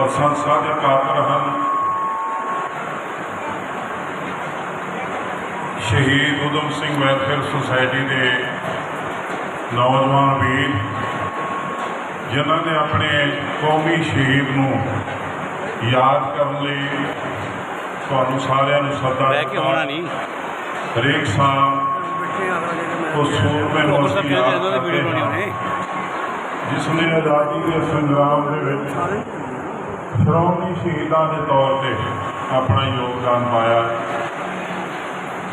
ਪ੍ਰਸ਼ੰਸਾ ਦੇ ਪਾਤਰ ਹਨ। ਸ਼ਹੀਦ ਉਦਮ ਸਿੰਘ ਵੈਲਫੇਅਰ ਸੁਸਾਇਟੀ ਦੇ ਨੌਜਵਾਨ ਵੀਰ ਜਿਨ੍ਹਾਂ ਨੇ ਆਪਣੇ ਕੌਮੀ ਸ਼ਹੀਦ ਨੂੰ ਯਾਦ ਕਰਨ ਲਈ ਤੁਹਾਨੂੰ ਸਾਰਿਆਂ ਨੂੰ ਸੱਦਾ ਬਹਿ ਕੇ ਹੋਣਾ ਨਹੀਂ। ਹਰੇਕ ਸਾਲ ਉਸ ਸੂਰਮੇ ਨੂੰ ਉਹ ਅਸੀਂ ਯਾਦ ਕਰਦੇ ਹਾਂ। ਜਿਸ ਨੇ ਆਜ਼ਾਦੀ ਦੇ ਸੰਗਰਾਮ ਦੇ ਵਿੱਚ ਸ਼੍ਰੋਮਣੀ ਸ਼ਹੀਦਾਂ ਦੇ ਤੌਰ ਤੇ ਆਪਣਾ ਯੋਗਦਾਨ ਪਾਇਆ।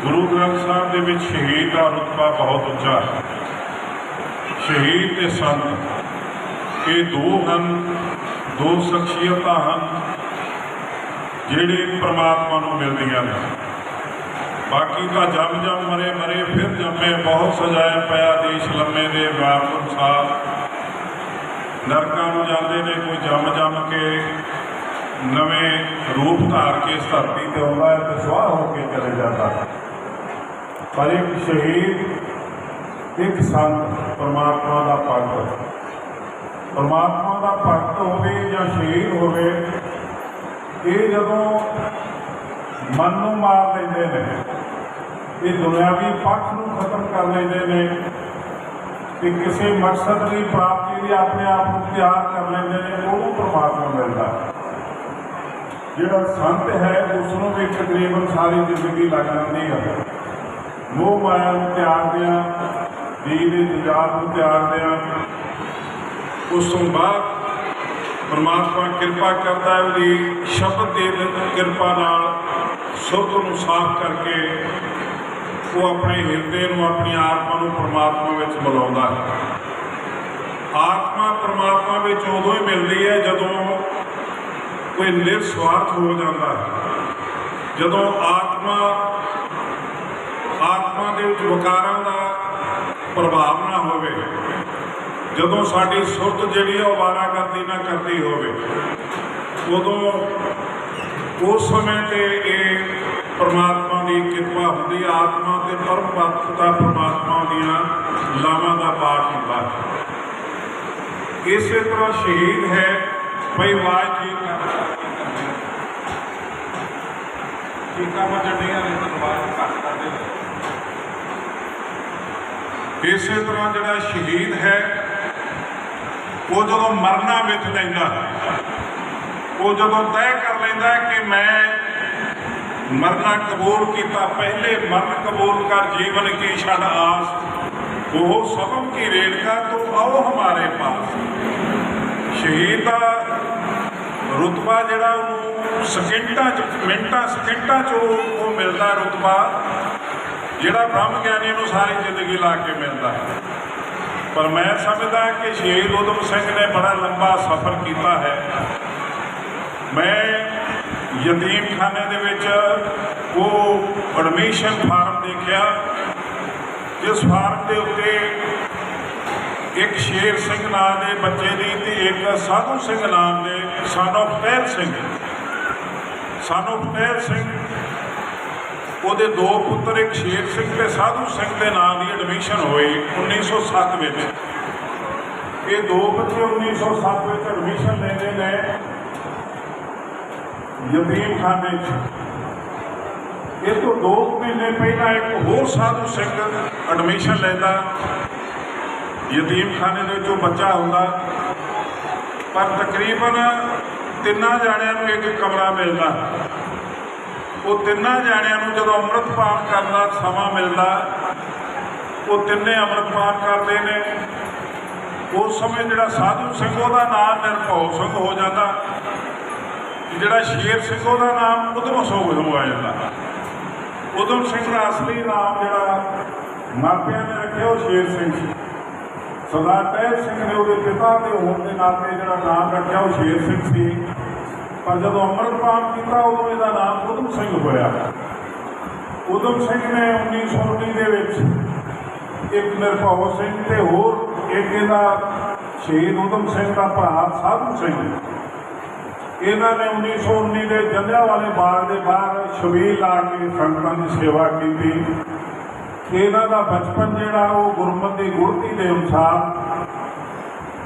ਗੁਰੂ ਗ੍ਰੰਥ ਸਾਹਿਬ ਦੇ ਵਿੱਚ ਸ਼ਹੀਦ ਦਾ ਰੁਤਬਾ ਬਹੁਤ ਉੱਚਾ ਹੈ। ਸ਼ਹੀਦ ਤੇ ਸੰਤ, ਇਹ ਦੋ ਹਨ, ਦੋ ਸ਼ਖਸੀਅਤਾਂ ਹਨ, ਜਿਹੜੇ ਪ੍ਰਮਾਤਮਾ ਨੂੰ ਮਿਲਦੀਆਂ ਨੇ। ਬਾਕੀ ਤਾਂ ਜੰਮ ਜੰਮ ਮਰੇ ਮਰੇ ਫਿਰ ਜੰਮੇ ਬਹੁਤ ਸਜਾਇਆ ਪਿਆ ਦੇਸ਼ ਲੰਮੇ ਦੇ ਵਿਆਪਕ ਸਾਹਿਬ ਨਰਕਾਂ ਨੂੰ ਜਾਂਦੇ ਨੇ, ਕੋਈ ਜੰਮ ਜੰਮ ਕੇ ਨਵੇਂ ਰੂਪ ਧਾਰ ਕੇ ਇਸ ਧਰਤੀ ਤੇ ਆਉਂਦਾ ਹੈ ਤੇ ਸਵਾਹ ਹੋ ਕੇ ਚਲੇ ਜਾਂਦਾ ਪਰ ਇੱਕ ਸ਼ਹੀਦ, ਇੱਕ ਸੰਤ ਪਰਮਾਤਮਾ ਦਾ ਭਗਤ ਪਰਮਾਤਮਾ ਦਾ ਭਗਤ ਹੋਵੇ ਜਾਂ ਸ਼ਹੀਦ ਹੋਵੇ, ਇਹ ਜਦੋਂ ਮਨ ਨੂੰ ਮਾਰ ਲੈਂਦੇ ਨੇ, ਇਹ ਦੁਨਿਆਵੀ ਪੱਖ ਨੂੰ ਖਤਮ ਕਰ ਲੈਂਦੇ ਨੇ ਕਿ ਕਿਸੇ ਮਕਸਦ ਲਈ ਪ੍ਰਾਪਤੀ ਲਈ ਆਪਣੇ ਆਪ ਨੂੰ ਤਿਆਰ ਕਰ ਲੈਂਦੇ ਨੇ, ਉਹਨੂੰ ਪ੍ਰਮਾਤਮਾ ਮਿਲਦਾ। ਜਿਹੜਾ ਸੰਤ ਹੈ ਉਸ ਨੂੰ ਵੀ ਤਕਰੀਬਨ ਸਾਰੀ ਜ਼ਿੰਦਗੀ ਲੱਗ ਜਾਂਦੀ ਹੈ ਮੋਹ ਮਾਇਆ ਨੂੰ ਤਿਆਗਦਿਆਂ ਦੀਨ ਦੇ ਤਜਾਬ ਨੂੰ ਤਿਆਰਦਿਆਂ ਉਸ ਤੋਂ ਬਾਅਦ ਪਰਮਾਤਮਾ ਕਿਰਪਾ ਕਰਦਾ ਹੈ, ਉਹਦੀ ਸ਼ਬਦ ਦੇ ਕਿਰਪਾ ਨਾਲ ਸੁਰਤ ਨੂੰ ਸਾਫ਼ ਕਰਕੇ ਉਹ ਆਪਣੇ ਹਿਰਦੇ ਨੂੰ, ਆਪਣੀ ਆਤਮਾ ਨੂੰ ਪਰਮਾਤਮਾ ਵਿੱਚ ਮਿਲਾਉਂਦਾ ਹੈ। ਆਤਮਾ ਪਰਮਾਤਮਾ ਵਿੱਚ ਉਦੋਂ ਹੀ ਮਿਲਦੀ ਹੈ ਜਦੋਂ ਕੋਈ ਨਿਰਸਵਾਰਥ ਹੋ ਜਾਂਦਾ ਹੈ। ਜਦੋਂ ਆਤਮਾ ਆਤਮਾ ਦੇ ਵਿੱਚ ਵਿਕਾਰਾਂ ਦਾ ਪ੍ਰਭਾਵ ਨਾ ਹੋਵੇ, ਜਦੋਂ ਸਾਡੀ ਸੁਰਤ ਜਿਹੜੀ ਹੈ ਉਹ ਵਾਰਾ ਕਰਦੀ ਨਾ ਕਰਦੀ ਹੋਵੇ, ਉਦੋਂ ਉਸ ਸਮੇਂ ਤੇ ਇਹ ਪਰਮਾਤਮਾ ਦੀ ਕਿਰਪਾ ਹੁੰਦੀ ਆਤਮਾ ਤੇ ਪਰਮ ਪਰਮਾਤਮਾ ਦੀਆਂ ਲਾਵਾਂ ਦਾ ਪਾਠ ਹੁੰਦਾ। ਇਸੇ ਤਰ੍ਹਾਂ ਸ਼ਹੀਦ ਹੈ ਭਈ ਆਵਾਜ਼ ਠੀਕ ਠੀਕਾ ਵੱਜਣੀਆਂ ਨੇ ਘੱਟ ਕਰਦੇ ਇਸੇ ਤਰ੍ਹਾਂ ਜਿਹੜਾ ਸ਼ਹੀਦ ਹੈ, ਉਹ ਜਦੋਂ ਮਰਨਾ ਵਿੱਚ ਲੈਂਦਾ, ਉਹ ਜਦੋਂ ਤੈਅ ਕਰ ਲੈਂਦਾ ਕਿ ਮੈਂ ਮਰਨਾ ਕਬੂਲ ਕੀਤਾ, ਪਹਿਲੇ ਮਰਨ ਕਬੂਲ ਕਰ ਜੀਵਨ ਕੀ ਛੱਡ ਆਸ। ਉਹ ਸਭਮ ਕੀ ਰੇਣਕਾ ਤੋਂ ਆਓ ਹਮਾਰੇ ਪਾਸ। ਸ਼ਹੀਦ ਦਾ ਰੁਤਬਾ ਜਿਹੜਾ ਉਹਨੂੰ ਸਕਿੰਟਾਂ ਚ, ਮਿੰਟਾਂ, ਸਕਿੰਟਾਂ ਚ ਉਹ ਮਿਲਦਾ ਰੁਤਬਾ, ਜਿਹੜਾ ਬ੍ਰਹਮ ਗਿਆਨੀ ਨੂੰ ਸਾਰੀ ਜ਼ਿੰਦਗੀ ਲਾ ਕੇ ਮਿਲਦਾ। ਹੈ ਪਰ ਮੈਂ ਸਮਝਦਾ ਕਿ ਸ਼ਹੀਦ ਉਦਮ ਸਿੰਘ ਨੇ ਬੜਾ ਲੰਬਾ ਸਫ਼ਰ ਕੀਤਾ ਹੈ। ਮੈਂ ਯਤੀਮਖਾਨੇ ਦੇ ਵਿੱਚ ਉਹ ਐਡਮਿਸ਼ਨ ਫਾਰਮ ਦੇਖਿਆ। ਜਿਸ ਫਾਰਮ ਦੇ ਉੱਤੇ ਇੱਕ ਸ਼ੇਰ ਸਿੰਘ ਨਾਂ ਦੇ ਬੱਚੇ ਦੀ ਤੇ ਇੱਕ ਸਾਧੂ ਸਿੰਘ ਨਾਮ ਦੇ ਸਾਨੋ ਫਤਿਹ ਸਿੰਘ। ਸਾਨੋ ਫਤਿਹ ਸਿੰਘ, ਉਹਦੇ ਦੋ ਪੁੱਤਰ, ਇੱਕ ਸ਼ੇਰ ਸਿੰਘ ਤੇ ਸਾਧੂ ਸਿੰਘ ਦੇ ਨਾਂ ਦੀ ਐਡਮਿਸ਼ਨ ਹੋਈ 1907 ਵਿੱਚ। ਇਹ ਦੋ ਬੱਚੇ 1907 ਵਿੱਚ ਐਡਮਿਸ਼ਨ ਲੈਂਦੇ ਨੇ। ਯਤੀਮਖਾਨੇ 'ਚ। ਇਹ ਤੋਂ ਦੋ ਮਹੀਨੇ ਪਹਿਲਾਂ ਇੱਕ ਹੋਰ ਸਾਧੂ ਸਿੰਘ ਐਡਮਿਸ਼ਨ ਲੈਂਦਾ। ਯਤੀਮਖਾਨੇ ਦੇ ਵਿੱਚੋਂ ਬੱਚਾ ਹੁੰਦਾ। ਪਰ ਤਕਰੀਬਨ ਤਿੰਨਾਂ ਜਾਣਿਆਂ ਨੂੰ ਇੱਕ ਕਮਰਾ ਮਿਲਦਾ। ਉਹ ਤਿੰਨਾਂ ਜਾਣਿਆਂ ਨੂੰ ਜਦੋਂ ਅੰਮ੍ਰਿਤ ਪਾਨ ਕਰਨ ਦਾ ਸਮਾਂ ਮਿਲਦਾ, ਉਹ ਤਿੰਨੇ ਅੰਮ੍ਰਿਤ ਪਾਨ ਕਰਦੇ ਨੇ। ਉਸ ਸਮੇਂ ਜਿਹੜਾ ਸਾਧੂ ਸਿੰਘ, ਉਹਦਾ ਨਾਮ ਨਿਰਭਉ ਸਿੰਘ ਹੋ ਜਾਂਦਾ। ਜਿਹੜਾ ਸ਼ੇਰ ਸਿੰਘ ਉਹਦਾ ਨਾਮ ਉਦਮ ਸਿੰਘ ਹੋ ਜਾਂਦਾ। ਉਦਮ ਸਿੰਘ ਦਾ ਅਸਲੀ ਨਾਮ ਜਿਹੜਾ ਮਾਪਿਆਂ ਨੇ ਰੱਖਿਆ ਉਹ ਸ਼ੇਰ ਸਿੰਘ ਸੀ। ਸਰਦਾਰ ਤਹਿਰ ਸਿੰਘ ਨੇ ਉਹਦੇ ਪਿਤਾ ਦੇ ਹੋਣ ਦੇ ਨਾਤੇ ਜਿਹੜਾ ਨਾਮ ਰੱਖਿਆ ਉਹ ਸ਼ੇਰ ਸਿੰਘ ਸੀ। ਪਰ ਜਦੋਂ ਅੰਮ੍ਰਿਤਪਾਨ ਕੀਤਾ ਉਦੋਂ ਇਹਦਾ ਨਾਮ ਉਦਮ ਸਿੰਘ ਹੋਇਆ। ਉਦਮ ਸਿੰਘ ਨੇ 1919 ਦੇ ਵਿੱਚ ਇੱਕ ਨਿਰਭਉ ਸਿੰਘ ਤੇ ਹੋਰ ਇੱਕ ਇਹਦਾ ਸ਼ਹੀਦ ਉਦਮ ਸਿੰਘ ਦਾ ਭਰਾ ਸਾਧੂ ਸਿੰਘ ਇਹਨਾਂ ਨੇ 1919 ਦੇ ਜਲਿਆਂਵਾਲੇ ਬਾਗ ਦੇ ਬਾਹਰ ਛਬੀਲ ਲਾ ਕੇ ਸੰਗਤਾਂ ਦੀ ਸੇਵਾ ਕੀਤੀ। ਇਹਨਾਂ ਦਾ ਬਚਪਨ ਜਿਹੜਾ ਉਹ ਗੁਰਮਤਿ ਦੀ ਗੁਰਤੀ ਦੇ ਅਨੁਸਾਰ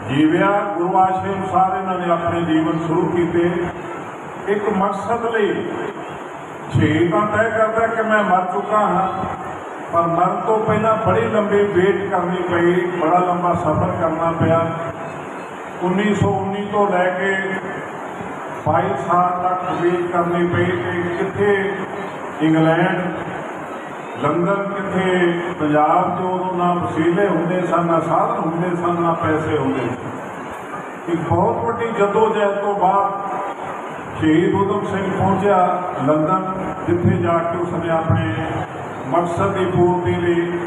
ਜੀਵਿਆ। ਗੁਰੂ ਆਸ਼ੇ ਅਨੁਸਾਰ ਇਹਨਾਂ ਨੇ ਆਪਣੇ ਜੀਵਨ ਸ਼ੁਰੂ ਕੀਤੇ। ਇੱਕ ਮਕਸਦ ਲਈ ਸ਼ਹੀਦ ਤਾਂ ਤੈਅ ਕਰਦਾ ਕਿ ਮੈਂ ਮਰ ਚੁੱਕਾ ਹਾਂ, ਪਰ ਮਰਨ ਤੋਂ ਪਹਿਲਾਂ ਬੜੀ ਲੰਬੀ ਵੇਟ ਕਰਨੀ ਪਈ, ਬੜਾ ਲੰਬਾ ਸਫ਼ਰ ਕਰਨਾ ਪਿਆ। 1919 ਤੋਂ ਲੈ ਕੇ 22 ਸਾਲ ਤੱਕ ਵੇਟ ਕਰਨੀ ਪਈ ਕਿ ਕਿੱਥੇ ਇੰਗਲੈਂਡ, ਲੰਡਨ ਕਿੱਥੇ ਪੰਜਾਬ 'ਚ ਉਦੋਂ ਨਾ ਵਸੀਲੇ ਹੁੰਦੇ ਸਨ, ਨਾ ਸਾਧਨ ਹੁੰਦੇ ਸਨ, ਨਾ ਪੈਸੇ ਹੁੰਦੇ ਸੀ ਇੱਕ ਬਹੁਤ ਵੱਡੀ ਜਦੋਜਹਿਦ ਤੋਂ ਬਾਅਦ ਸ਼ਹੀਦ ਊਧਮ ਸਿੰਘ ਪਹੁੰਚਿਆ ਲੰਡਨ, ਜਿੱਥੇ ਜਾ ਕੇ ਉਸਨੇ ਆਪਣੇ ਮਕਸਦ ਦੀ ਪੂਰਤੀ ਲਈ